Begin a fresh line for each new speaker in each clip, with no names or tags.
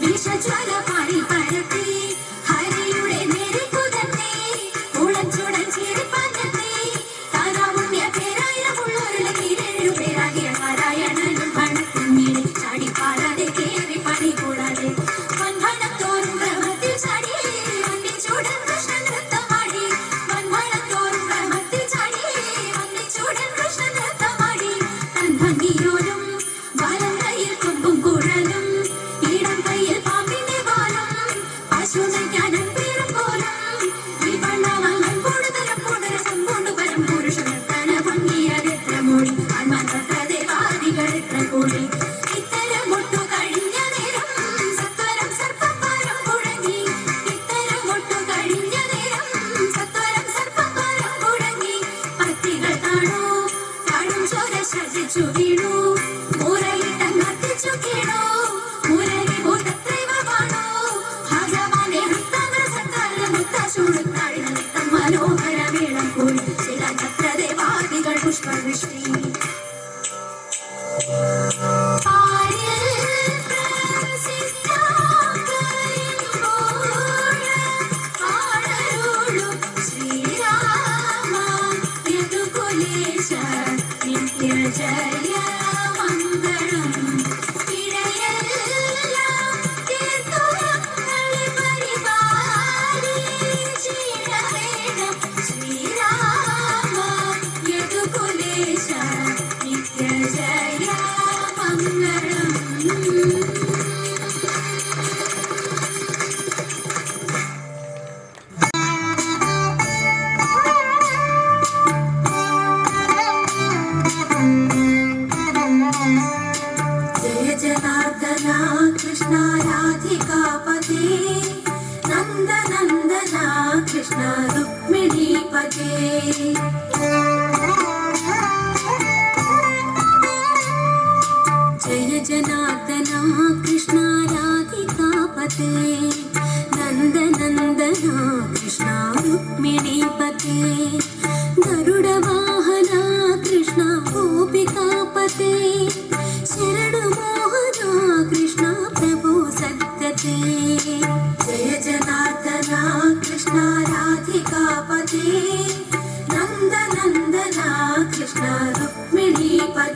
വിഷജ്വല പണി Thank you. Krishna Rukmini जय जनार्दना कृष्णा राधिकापते नन्दनन्दना कृष्णा रुक्मिणी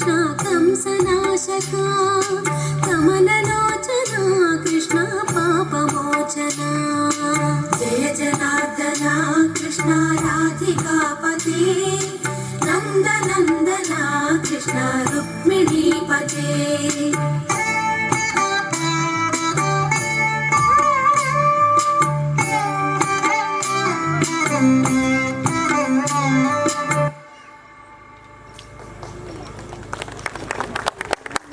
కృష్ణ కంసనాశక కమలలోచన కృష్ణ పాపమోచన జయ జనార్దన కృష్ణ రాధికాపతి నందనందన కృష్ణ రుక్మిణీపతే